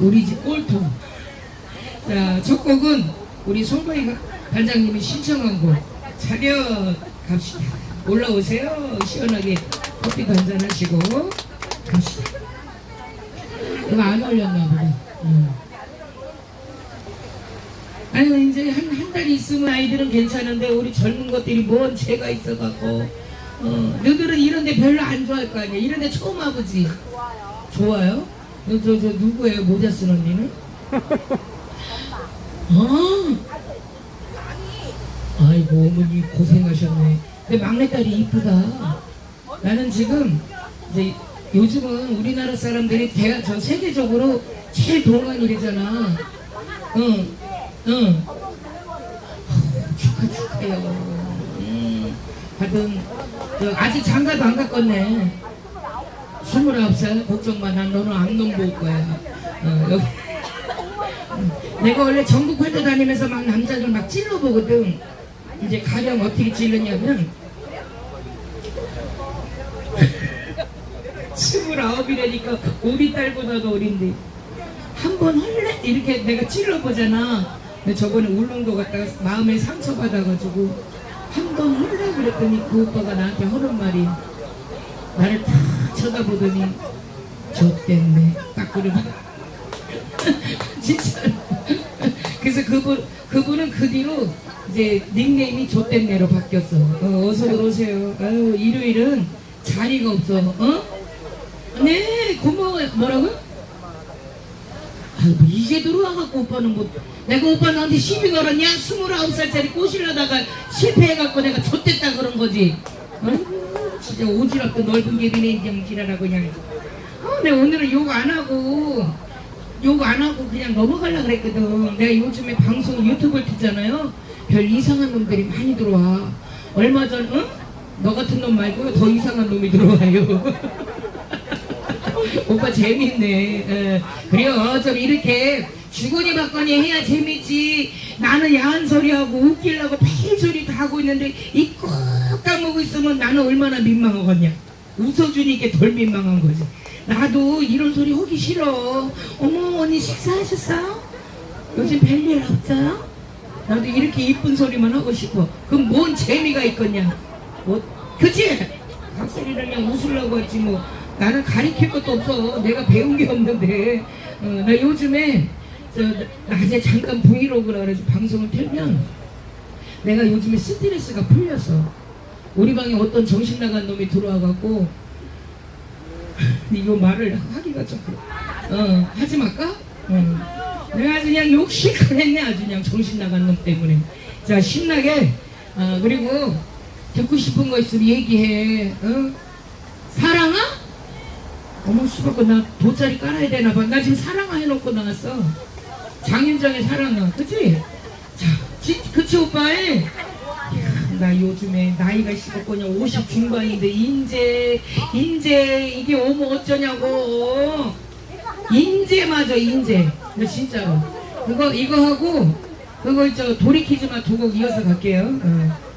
우리 집 꼴통. 자, 첫 곡은 우리 송바이 단장님이 신청한 곡 차렷 갑시다. 올라오세요. 시원하게 커피도 한잔 하시고 갑시다. 이거 안 올렸나 보다. 응. 아유 이제 한 한 달 있으면 아이들은 괜찮은데 우리 젊은 것들이 뭔 죄가 있어갖고 어, 너들은 이런데 별로 안 좋아할 거 아니야. 이런데 처음 와보지. 좋아요? 저, 저, 저 누구예요? 모자 쓴 언니는? 아, 아이고 어머니 고생하셨네. 근데 막내딸이 이쁘다. 나는 지금 이제 요즘은 우리나라 사람들이 대, 전 세계적으로 제일 동안이래잖아. 응, 응. 축하 축하요. 음, 하여튼 저 아직 장가도 안 갔겠네. 스물아홉 살 걱정 마. 난 너는 암놈 볼 거야. 어, 여기. 음, 내가 원래 전국 활동 다니면서 막 남자들 막 찔러보거든. 이제 가령 어떻게 찔르냐면 스물아홉이라니까 우리 딸보다도 어린데 한 번 할래? 이렇게 내가 찔러보잖아. 근데 저번에 울릉도 갔다가 마음에 상처받아가지고 한 번 할래? 그랬더니 그 오빠가 나한테 하는 말이 나를 탁 쳐다보더니 좆됐네. 딱 그러고 진짜. 그래서 그분 그분은 그 뒤로 이제 닉네임이 좆됐네로 바뀌었어. 어, 어 서 오세요. 아유 일요일은 자리가 없어. 어? 네 고마워요. 뭐라고? 아이고 이제 들어와갖고 오빠는 뭐 내가 오빠 나한테 시비 걸었냐? 스물아홉 살짜리 꼬시려다가 실패해갖고 내가 좆됐다 그런 거지. 아이고 진짜 오지랖도 넓은 개비네 그냥 지랄하고 그냥. 아, 내가 오늘은 욕 안 하고 욕 안 하고 그냥 넘어가려 그랬거든. 내가 요즘에 방송 유튜브를 듣잖아요. 별 이상한 놈들이 많이 들어와. 얼마 전, 응? 너 같은 놈 말고 더 이상한 놈이 들어와요. 오빠 재밌네. 예. 그래요. 좀 이렇게 주거니 받거니 해야 재밌지. 나는 야한 소리 하고 웃기려고 별 소리 다 하고 있는데 이꼭 까먹고 있으면 나는 얼마나 민망하겠냐. 웃어주니까 덜 민망한 거지. 나도 이런 소리 하기 싫어. 어머 언니 식사하셨어요? 요즘 별일 없어요? 나도 이렇게 이쁜 소리만 하고 싶어. 그럼 뭔 재미가 있겠냐? 뭐, 그치? 각설이랑 그냥 웃으려고 했지 뭐. 나는 가리킬 것도 없어. 내가 배운 게 없는데. 어, 나 요즘에 저 낮에 잠깐 브이로그라 그래서 방송을 틀면 내가 요즘에 스트레스가 풀렸어. 우리 방에 어떤 정신 나간 놈이 들어와갖고 이거 말을 하기가 좀 그래. 어, 하지 말까? 어. 내가 아주 그냥 욕실컷 했네. 아주 그냥 정신 나간 놈 때문에. 자, 신나게. 어, 그리고 듣고 싶은 거 있으면 얘기해. 어? 사랑아? 어머, 수박고 나 돗자리 깔아야 되나 봐. 나 지금 사랑아 해놓고 나왔어. 장윤정의 사랑아. 그치? 자, 지, 그치, 오빠의? 나 요즘에 나이가 15거냐 50 중반인데 인제 인제 이게 오면 어쩌냐고 인제 맞아 인제 나 진짜로 그거 이거 하고 그거 저 돌이키지마 두곡 이어서 갈게요 어.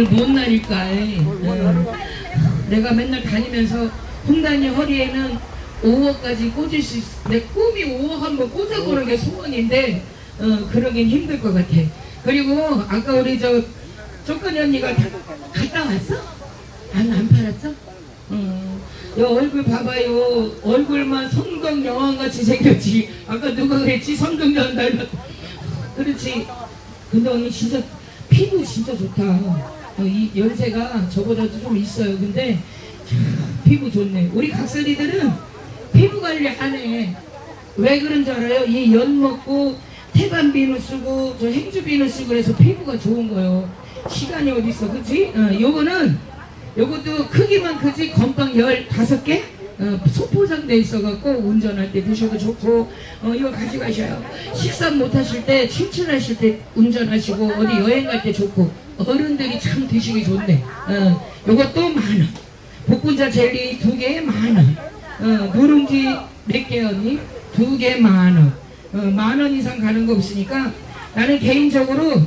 뭔 날일까? 응. 내가 맨날 다니면서 홍단이 허리에는 5호까지 꽂을 수 있어. 내 꿈이 5호 한번 꽂아보는 게 소원인데, 어, 그러긴 힘들 것 같아. 그리고 아까 우리 저, 조건이 언니가 다- 갔다 왔어? 안, 안 팔았어? 음, 여 얼굴 봐봐요. 얼굴만 성경 여왕 같이 생겼지. 아까 누가 그랬지? 성경 여왕 닮았. 그렇지. 근데 언니 진짜 피부 진짜 좋다. 어, 이 연세가 저보다도 좀 있어요. 근데 참, 피부 좋네. 우리 각설이들은 피부 관리 안 해. 왜 그런 줄 알아요? 이 연 먹고 태반 비누 쓰고 저 행주 비누 쓰고 그래서 피부가 좋은 거예요. 시간이 어디 있어, 그치? 어, 요거는 요것도 크기만 크지 건빵 15개? 어, 소포장돼 있어갖고 운전할 때 드셔도 좋고 어, 이거 가져가셔요. 식사 못 하실 때 출출하실 때 운전하시고 어디 여행 갈 때 좋고 어른들이 참 드시기 좋네. 어, 요것도 만 원. 복분자 젤리 두 개에 만 원. 어, 누룽지 몇 개 언니? 두 개 만 원. 어, 만원 이상 가는 거 없으니까 나는 개인적으로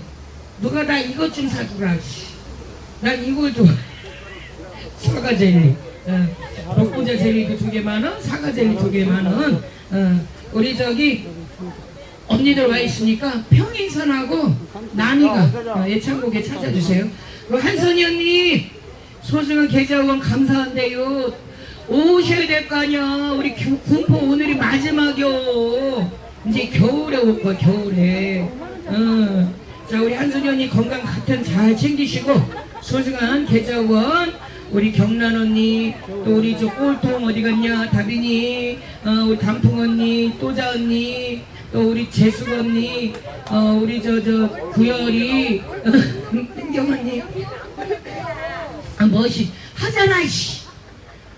누가 나 이것 좀 사주라. 씨. 난 이걸 좋아. 사과 젤리. 어, 복분자 젤리도 두 개 만 원, 사과 젤리 두 개 만 원. 어, 우리 저기 언니들 와 있으니까 평행선하고 난이가 어, 예창곡에 찾아주세요. 그리고 한선이 언니 소중한 계좌원 감사한데요. 오셔야 될 거 아니야. 우리 구- 군포 오늘이 마지막이요. 이제 겨울에 올 거야 겨울에. 어. 자 우리 한선이 언니 건강 같은 잘 챙기시고 소중한 계좌원 우리 경란 언니 또 우리 저 꼴통 어디 갔냐 다빈이 어, 우리 단풍 언니 또자 언니 또 우리 재숙 언니 어, 우리 저 저 구열이 은경 언니. 아 멋이. 하잖아 씨.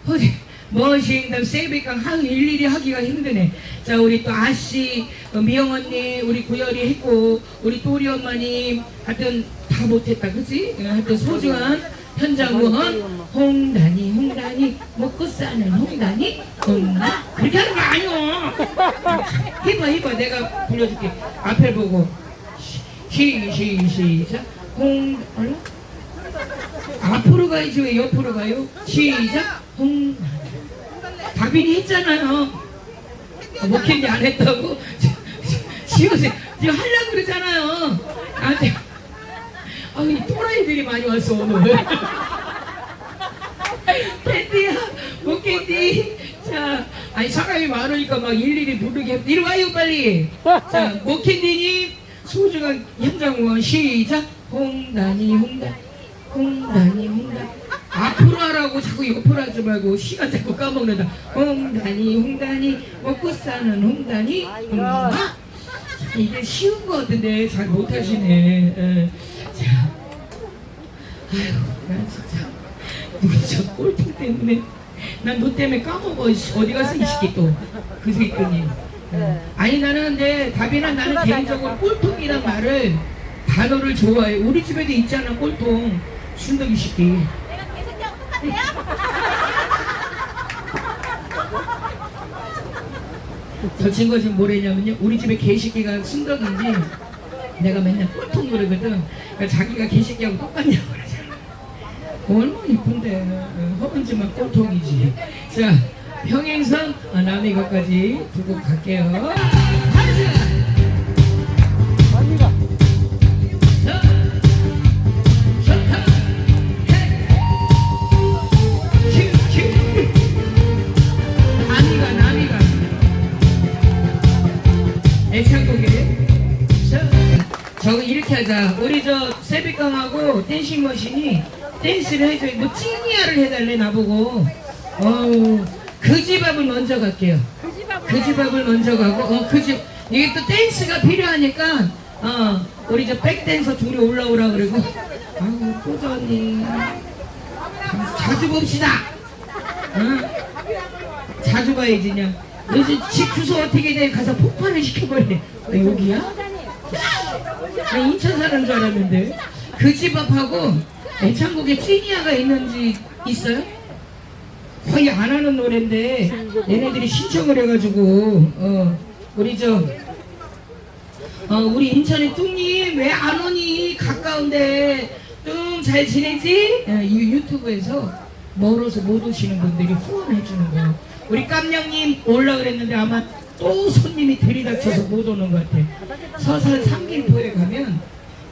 어디 멋이. 그다음 세비강 하 일일이 하기가 힘드네. 자 우리 또 아씨 어, 미영 언니 우리 구열이 했고 우리 또리 엄마님. 하여튼 다 못했다. 그지 예, 하여튼 소중한 현장원 홍단이 홍단이 먹고 사는 홍단이 홍나 그렇게 하는 거 아니오. 해봐 해봐 내가 불러줄게. 앞에 보고. 시, 시, 시작. 홍 얼라? 앞으로 가야지 왜 옆으로 가요? 시작. 홍 다빈이 했잖아요. 아, 목했니 안 했다고? 지우세요 지금 하려고 그러잖아요. 나한테 아니 또라이들이 많이 왔어 오늘 팬디야 목캔디 자 아니 사람이 많으니까 막 일일이 부르게 했- 이리 와요 빨리. 자 목캔디님 소중한 현장원 시작. 홍단이 홍단. 홍단이 홍단. 앞으로 하라고 자꾸 옆으로 하지 말고 시간 자꾸 까먹는다. 홍단이 홍단이 먹고 사는 홍단이. 홍단 이게 쉬운 거 같은데 잘 못하시네. 예. 자 아휴 난 진짜 우리 저 꼴통 때문에. 난 너 때문에 까먹어. 씨. 어디 갔어 이 새끼 또그 새끼니. 예. 아니 나는 근데 답이나 나는 개인적으로 꼴통이란 말을 단어를 좋아해. 우리 집에도 있잖아 꼴통. 순덕이 새끼. 내가 개새끼하고 똑같아요? 저 친구가 지금 뭐래냐면요. 우리 집에 개새끼가 순덕인지 내가 맨날 꼴통 그러거든. 그러니까 자기가 개새끼하고 똑같냐고 그러잖아 얼마나 이쁜데 어, 허문지만 꼴통이지 자 평행선 어, 남의 것까지 두고 갈게요. 애창곡에. 이렇게 하자. 우리 저 댄싱 머신이 댄스를 해줘. 뭐 찐이야를 해달래 나보고. 어우, 그 집 앞을 먼저 갈게요. 그 집 앞을 먼저 가고 어그 집 이게 또 댄스가 필요하니까 어 우리 저 백댄서 둘이 올라오라 그러고 아우 꼬전이 자주 봅시다 어? 자주 봐야지 그냥 요즘 집 주소 어떻게 돼 가서 폭발을 시켜버리네 어, 여기야? 나 인천 사는 줄 알았는데 그 집 앞하고 애창곡에 찌니아가 있는지 있어요? 거의 안 하는 노래인데 얘네들이 신청을 해가지고 어 우리 저 어, 우리 인천의 뚱님 왜 안 오니 가까운데 뚱 잘 지내지? 어, 이 유튜브에서 멀어서 못 오시는 분들이 후원해 주는 거예요. 우리 깜냥님 올라 그랬는데 아마 또 손님이 들이닥쳐서 못 오는 것 같아. 서산 삼길포에 가면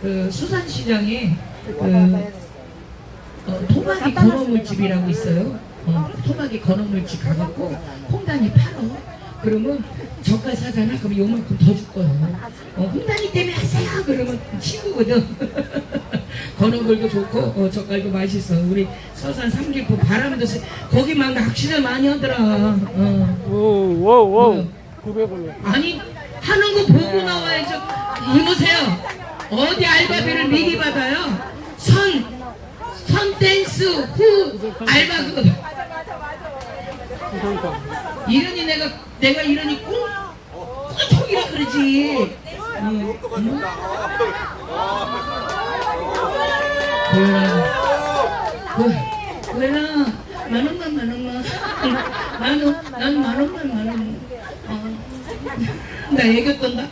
그 수산시장에 그 어, 토막이 건어물집이라고 있어요. 어, 토막이 건어물집 가갖고 홍단이 팔어. 그러면 저가 사잖아. 그럼 요만큼 더 줄 거야. 어, 홍단이 때문에 하세요. 그러면 친구거든. 건어물도 좋고 어, 젓갈도 맛있어. 우리 서산 삼길포 바람도 세. 거기 막 낚시를 많이 하더라. 어. 오오오 900원이야 아니 하는 거 보고 나와야죠. 이보세요. 어디 알바비를 미리 받아요? 선, 선 댄스 후. 그러니까. 이러니 내가 내가 이러니 꽁 꽁통이라 그러지. 응, 응? 고현아, 만 원만 만 원만. 나는 난만 원만 만 원. 어. 나 애교 떤다.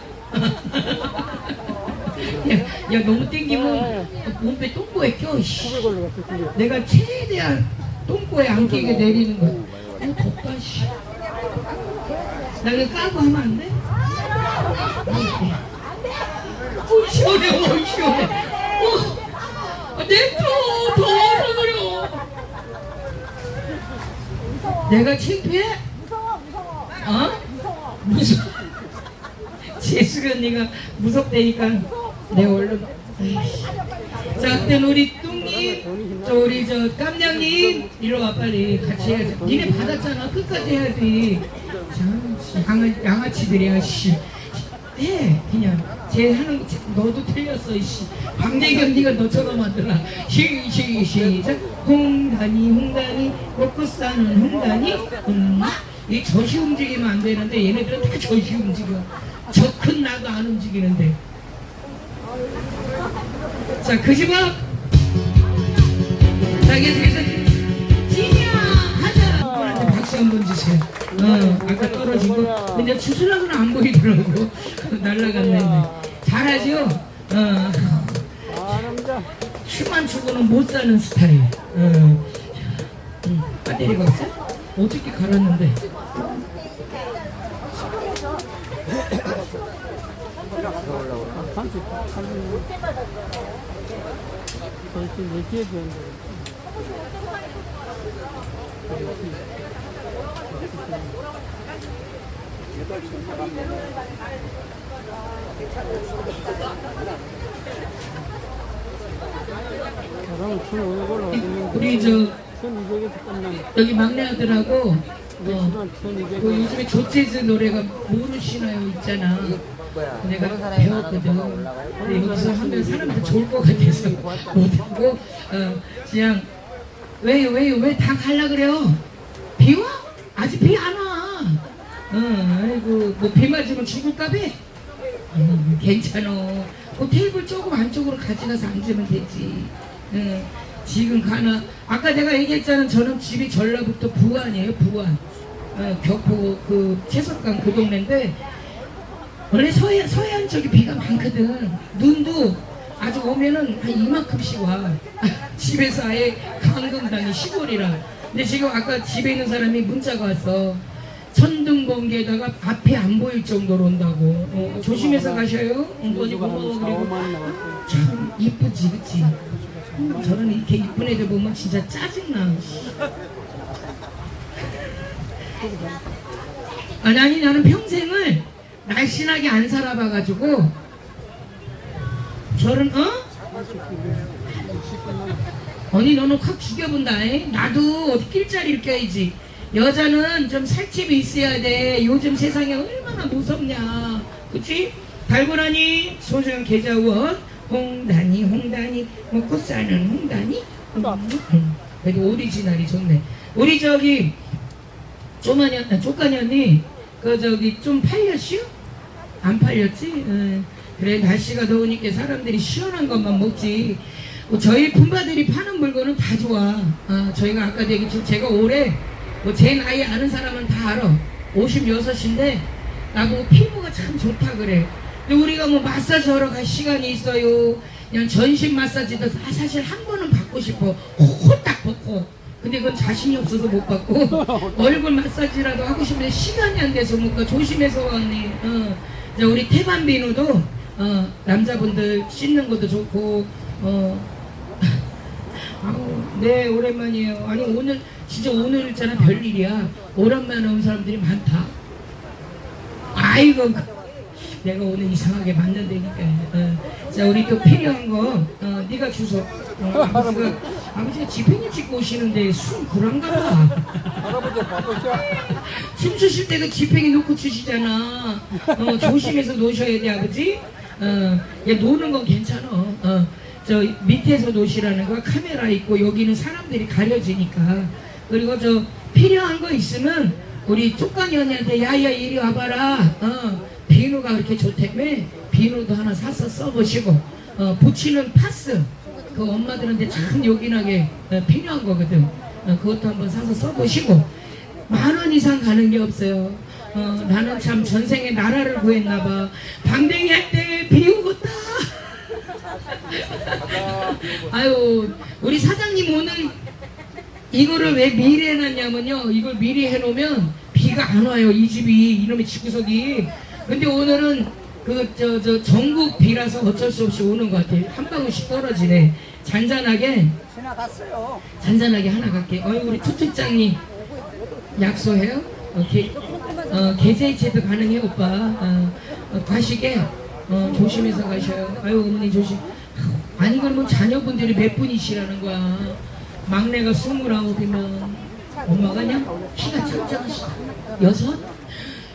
야, 야 너무 땡기면 몸에 똥꼬에 껴. 씨. 내가 최대한 똥꼬에 안 끼게 내리는 거야. 어, 덥다, 씨. 나 이거 까고 하면 안 돼? 어, 시원해, 어, 시원해. 어, 냅둬, 더 얼어버려. 내가 창피해? 어? 무서워. 재수가 언니가 무섭다니까 내가 얼른 에이씨. 자, 그때 우리 뚱님, 저 우리 저 깜냥님 이리 와 빨리 같이 해야지. 니네 받았잖아. 끝까지 해야지. 참, 씨, 양아, 양아치들이야, 씨. 해 그냥 쟤 하는 거 쟤- 너도 틀렸어 이씨 박내기 언니가 너처럼 하더라 시시 시작 홍단이 홍단이 먹고 싸는 홍단이 음, 이 젖이 움직이면 안 되는데 얘네들은 다 젖이 움직여 저 큰 나도 안 움직이는데 자 그 집 앞 자, 계속해서 진이야 가자 박수 한 번 주세요. 어 아까 떨어진 거. 근데 추수락은 안 보이더라고. 날라갔네. 잘하죠? 어. 아. 춤만 추고는 못 사는 스타일. 어. 응. 배터리가 없어? 어떻게 갈았는데. 산책, 산책. 저렇게 걸로 알겠는데. 우리 저 1200에서 끝난. 여기 막내 아들하고 어, 시간 그 1200. 요즘에 조재즈 노래가 모르시나요 있잖아. 내가 배웠거든. 근데 여기서 하면 사람들 좋을 것 같아서 못하고 어, 그냥 왜요 왜요 왜다 갈라 그래요? 비 와? 아직 비 안 와. 어, 아이고 뭐 비 맞으면 죽을까 봐. 음, 괜찮어. 그 테이블 조금 안쪽으로 가져가서 앉으면 되지. 응. 지금 가나 아까 내가 얘기했잖아. 저는 집이 전라북도 부안이에요. 부안. 어, 격포 그 채석강 그 동네인데 원래 서해 서해안 쪽에 비가 많거든. 눈도 아주 오면은 한 이만큼씩 와. 집에서 아예 강금당이 시골이라. 근데 지금 아까 집에 있는 사람이 문자가 왔어. 천둥 번개에다가 앞이 안 보일 정도로 온다고. 어, 조심해서 가셔요. 어, 뭐니 고마워 그리고 4, 5만 나왔어요. 참 이쁘지 그치? 음, 저는 이렇게 이쁜 애들 보면 진짜 짜증나. 아니 아니 나는 평생을 날씬하게 안 살아봐가지고. 저런 어? 언니 너는 확 죽여본다 에? 나도 어디 낄자리를 껴야지. 여자는 좀 살집이 있어야 돼. 요즘 세상에 얼마나 무섭냐. 그치? 달고나니? 소중한 계좌원. 홍단이 홍단이. 먹고 사는 홍단이. 음, 음. 그래도 오리지널이 좋네. 우리 저기 쪼마니 아, 쪼까니 언니 그 저기 좀 팔렸슈? 안 팔렸지? 응. 그래 날씨가 더우니까 사람들이 시원한 것만 먹지. 뭐 저희 품바들이 파는 물건은 다 좋아. 아, 저희가 아까 얘기했지만 제가 올해 뭐 제 나이 아는 사람은 다 알아. 56인데 나보고 피부가 참 좋다 그래. 근데 우리가 뭐 마사지 하러 갈 시간이 있어요. 그냥 전신 마사지도 사- 사실 한 번은 받고 싶어. 홀딱 벗고 근데 그건 자신이 없어서 못 받고 얼굴 마사지라도 하고 싶은데 시간이 안 돼서 못 가. 조심해서 와, 언니. 어. 자, 우리 태반 비누도 어, 남자분들 씻는 것도 좋고 어. 아우, 네 오랜만이에요. 아니 오늘 진짜 오늘 있잖아 별일이야. 오랜만에 온 사람들이 많다. 아이고 그- 내가 오늘 이상하게 만난다니까. 어. 자 우리 또 필요한 거 어, 네가 주소. 어, 아버지가 아버지가 집행일 찍고 오시는데 술 그런가 봐. 할아버지 바쁘셔. 춤 추실 때그 지팽이 놓고 추시잖아. 어, 조심해서 놓으셔야 돼, 아버지. 어, 얘 노는 건 괜찮아. 어, 저 밑에서 놓으시라는 거 카메라 있고 여기는 사람들이 가려지니까. 그리고 저 피, 필요한 거 있으면 우리 쪽강이 언니한테 야야 이리 와봐라. 어, 비누가 그렇게 좋다며 비누도 하나 사서 써보시고 어, 붙이는 파스 그 엄마들한테 참 요긴하게 어, 필요한 거거든. 어, 그것도 한번 사서 써보시고 만 원 이상 가는 게 없어요. 어, 나는 참 전생에 나라를 구했나 봐. 방댕이 할 때 비우겠다. 아유, 우리 사장님 오늘 이거를 왜 미리 해놨냐면요. 이걸 미리 해놓으면 비가 안 와요. 이 집이 이놈의 집구석이. 근데 오늘은 그저저 전국 비라서 어쩔 수 없이 오는 것 같아요. 한 방울씩 떨어지네. 잔잔하게 지나갔어요. 잔잔하게 하나 갈게. 어이 우리 투투장님 약소해요? 오케이. 어 계좌이체도 가능해 오빠. 어, 어, 가시게 어, 조심해서 가셔요. 아유 어머니 조심. 아니 그러면 자녀분들이 몇 분이시라는 거야. 막내가 스물아홉이면 엄마가 그냥 키가 작작하시다. 여섯?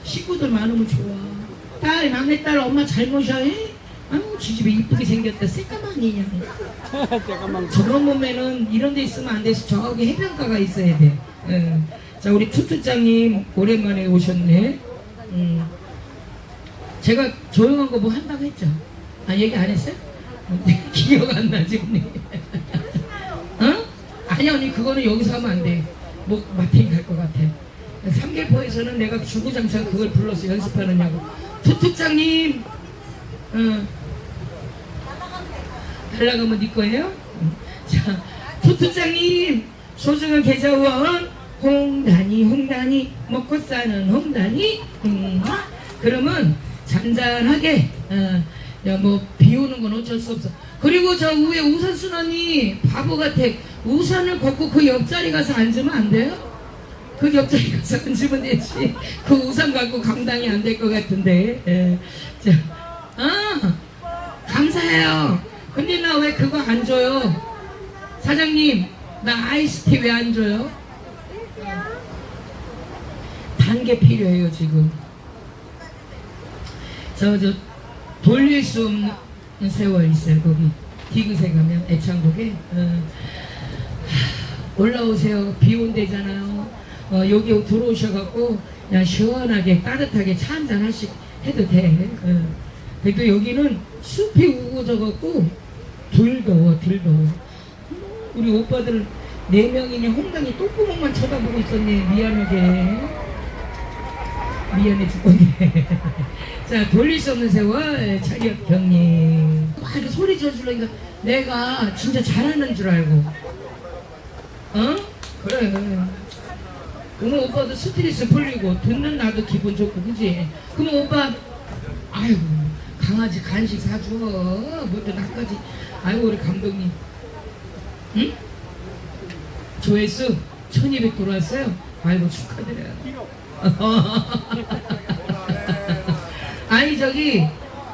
식구들 많으면 좋아. 딸 막내 딸 엄마 잘 모셔. 해? 아유 지집에 이쁘게 생겼다. 새까만이 그냥. 잠깐만. 저런 몸에는 이런 데 있으면 안 돼서 저기 해변가가 있어야 돼. 예. 자, 우리 투투장님 오랜만에 오셨네. 음. 제가 조용한 거 뭐 한다고 했죠? 아, 얘기 안 했어요? 기억 안 나지, 언니? 어? 아니, 언니, 그거는 여기서 하면 안 돼. 뭐, 마탱이 갈것 같아. 삼계포에서는 내가 주구장창 그걸 불러서 연습하느냐고. 투투장님! 어. 달라가면 네 거예요? 자, 투투장님 소중한 계좌원 홍단이 홍단이 먹고 사는 홍단이 음, 그러면 잔잔하게 어, 야뭐 비오는 건 어쩔 수 없어 그리고 저 위에 우산 순환이 바보 같아 우산을 걷고 그 옆자리 가서 앉으면 안 돼요? 그 옆자리 가서 앉으면 되지 그 우산 갖고 감당이 안 될 것 같은데 예. 자, 아 감사해요. 근데 나 왜 그거 안 줘요? 사장님, 나 아이스티 왜 안 줘요? 단 게 필요해요, 지금. 저, 저, 돌릴 수 없는 세월 있어요, 거기. 디귿에 가면, 애창곡에. 어. 하, 올라오세요. 비 온대잖아요. 어, 여기 들어오셔갖고, 그냥 시원하게, 따뜻하게 차 한잔 하시, 해도 돼. 어. 근데 여기는 숲이 우거져갖고 덜 더워 덜 더워. 우리 오빠들 네 명이냐 홍당이 똥구멍만 쳐다보고 있었네. 미안하게. 미안해 죽겠네. 자 돌릴 수 없는 세월 차렷 경님. 막 이렇게 소리 지어주려니까 내가 진짜 잘하는 줄 알고. 어? 그래 그러면 오빠도 스트레스 풀리고 듣는 나도 기분 좋고 그지? 그러면 오빠 아이고 강아지 간식 사줘 뭐또 나까지 아이고 우리 감독님 응? 조회수 1200 돌아왔어요 아이고 축하드려요 아니 저기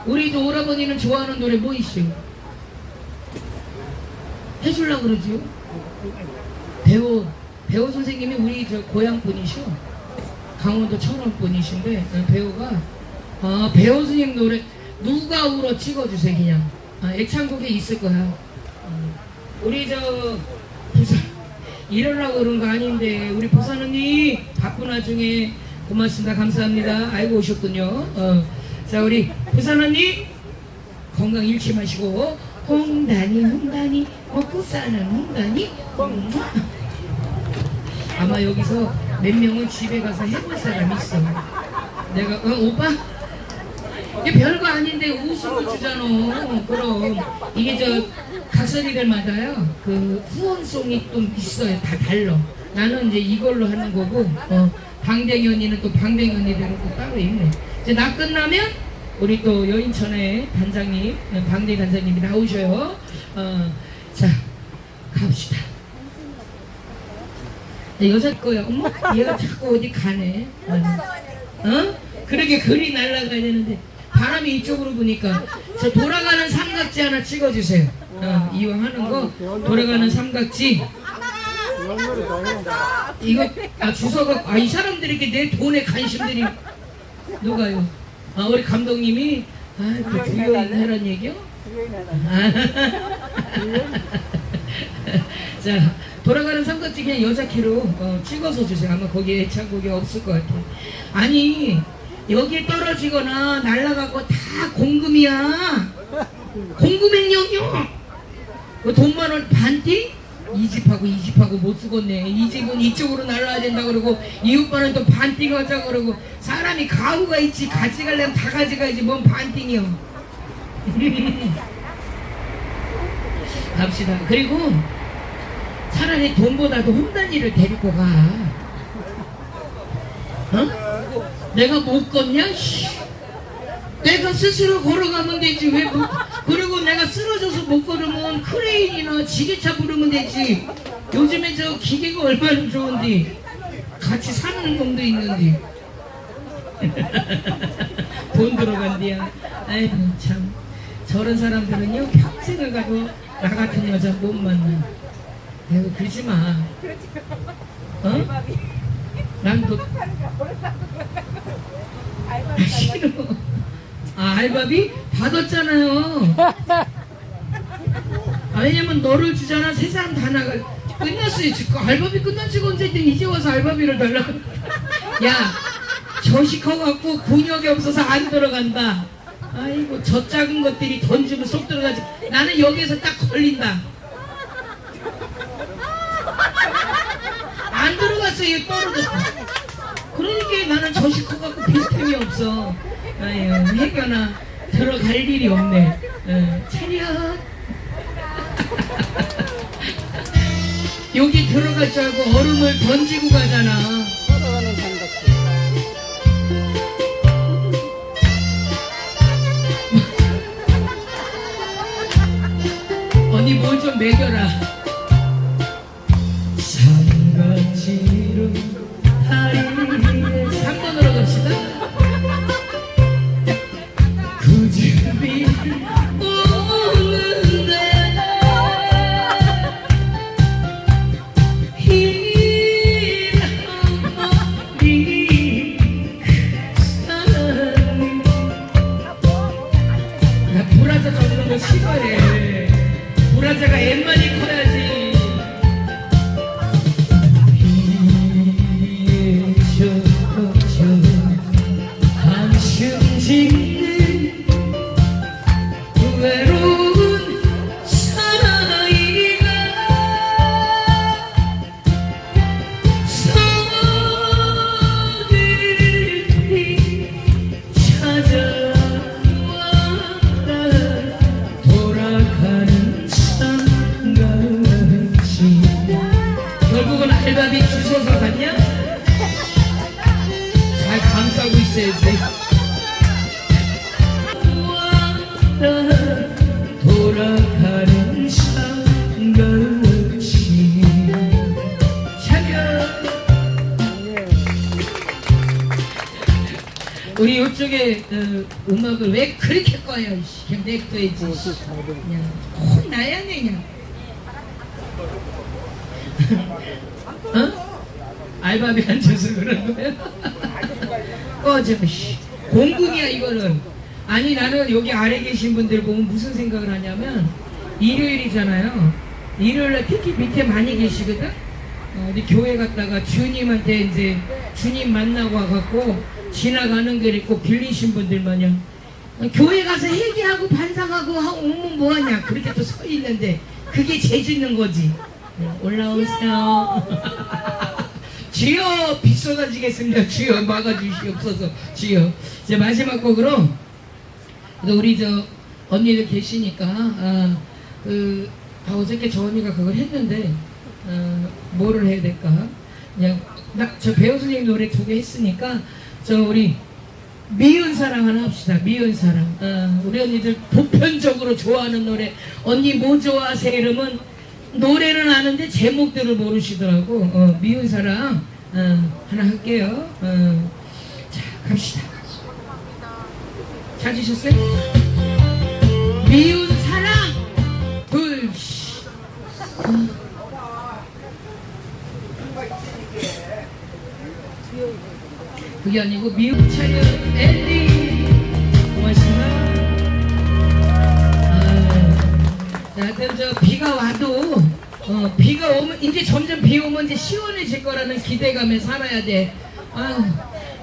우리 저 오라버니는 좋아하는 노래 뭐 있어? 해줄라 그러지요? 배우 배우 선생님이 우리 저 고향 분이셔 강원도 천원 분이신데 어, 배우가 아 배우 선생님 노래 누가 울어 찍어주세요 그냥. 아, 애창곡에 있을 거야. 어, 우리 저 부산 이러려고 그런 거 아닌데 우리 부산 언니 바쁜 와중에 고맙습니다. 감사합니다. 아이고 오셨군요. 어, 자 우리 부산 언니 건강 잃지 마시고. 홍단이 홍단이 먹고 사는 홍단이 홍 아마 여기서 몇 명은 집에 가서 해볼 사람 있어 내가 어, 오빠 이게 별거 아닌데 웃음을 주잖아. 그럼 이게 저 가수리들마다요 그 후원송이 좀 있어요. 다 달라. 나는 이제 이걸로 하는 거고 어, 방댕이 언니는 또 방댕이 언니대로 또 따로 있네. 이제 나 끝나면 우리 또 여인천의 단장님, 어, 방댕이 단장님이 나오셔요. 어, 자 갑시다. 네, 여자 거야. 어머, 얘가 자꾸 어디 가네. 어? 어? 그렇게 글이 날아가야 되는데 바람이 이쪽으로 부니까 저 돌아가는 삼각지 하나 찍어주세요. 어, 이왕 하는 거 돌아가는 삼각지. 이거 아 주소가 아이 사람들이 이렇게 내 돈에 관심들이 누가요? 아 우리 감독님이 아그 주요인 하란 얘기요? 아. 자 돌아가는 삼각지 그냥 여자 키로 어, 찍어서 주세요. 아마 거기에 애창곡이 없을 것 같아요. 아니 여기에 떨어지거나 날아가고 다 공금이야. 공금 행령이요. 그 돈만 원 반띵? 이 집하고 이 집하고 못 쓰겠네. 이 집은 이쪽으로 날라야 된다 그러고 이 오빠는 또 반띵 하자 그러고 사람이 가구가 있지 가져가려면 다 가져가야지 뭔 반띵이요. 갑시다. 그리고 차라리 돈보다도 홈단이를 데리고 가. 어? 내가 못 걷냐? 씨. 내가 스스로 걸어가면 되지 왜 못, 그리고 내가 쓰러져서 못 걸으면 크레인이나 지게차 부르면 되지 요즘에 저 기계가 얼마나 좋은데 같이 사는 놈도 있는데 돈 들어간대야 아이고 참 저런 사람들은요 평생을 가도 나 같은 여자 못 만나 아이고 그러지 마 어? 난또 싫어 아 알바비? 받았잖아요. 아, 왜냐면 너를 주잖아. 세 사람 다 나가. 끝났어요. 지금 알바비 끝난 지가 언제인데 이제 와서 알바비를 달라 야 저식커갖고 근육이 없어서 안 들어간다. 아이고 저 작은 것들이 던지면 쏙 들어가지. 나는 여기에서 딱 걸린다 안 들어갔어요 떨어졌어 그러니까 나는 저식 커갖고 빈틈이 없어 아유 해견아 들어갈 일이 없네 어, 차렷 여기 알고 얼음을 던지고 가잖아. 언니 뭘 좀 먹여라 우리 이쪽에 그 음악을 왜 그렇게 꺼요? 씨, 그냥 냅둬야지. 그냥 혼나야 그냥. 어? 알바비 앉아서 그런 거야? 꺼져, 씨. 공군이야 이거는. 아니 나는 여기 아래 계신 분들 보면 무슨 생각을 하냐면 일요일이잖아요. 일요일날 특히 밑에 많이 계시거든. 어, 어디 교회 갔다가 주님한테 이제 주님 만나고 와갖고 지나가는 길 있고 빌리신 분들 마냥 어, 교회 가서 회개하고 반상하고 하고 오면 뭐하냐? 그렇게 또 서 있는데 그게 죄 짓는 거지. 어, 올라오세요. 주여 비 쏟아지겠습니다. 주여 막아주시옵소서. 주여. 이제 마지막 곡으로 또 우리 저 언니들 계시니까 아, 그, 아 어저께 저 언니가 그걸 했는데 어, 뭐를 해야 될까? 그냥 나, 저 배우 선생님 노래 두 개 했으니까 저 우리 미운 사랑 하나 합시다 미운 사랑. 어, 우리 언니들 보편적으로 좋아하는 노래 언니 뭐 좋아하세요? 이러면 노래는 아는데 제목들을 모르시더라고. 어, 미운 사랑 어, 하나 할게요. 어, 자 갑시다 찾으셨어요? 미운 사랑 둘 씨. 그게 아니고 미운 차려 엔딩 고맙습니다 아, 자, 하여튼 저 비가 와도 어, 비가 오면 이제 점점 비 오면 이제 시원해질 거라는 기대감에 살아야 돼. 아유,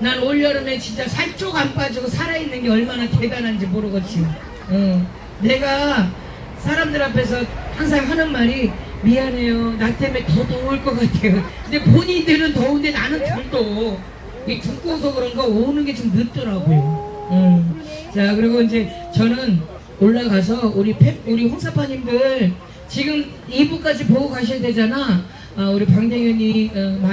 난 올여름에 진짜 살쪽 안 빠지고 살아있는 게 얼마나 대단한지 모르겠지. 어, 내가 사람들 앞에서 항상 하는 말이 미안해요. 나 때문에 더 더울 것 같아요. 근데 본인들은 더운데 나는 덜 더워. 이 두꺼워서 그런가 오는 게 좀 늦더라고요. 음. 자 그리고 이제 저는 올라가서 우리 펩 우리 홍사파님들 지금 2부까지 보고 가셔야 되잖아. 아, 우리 방대현이 어,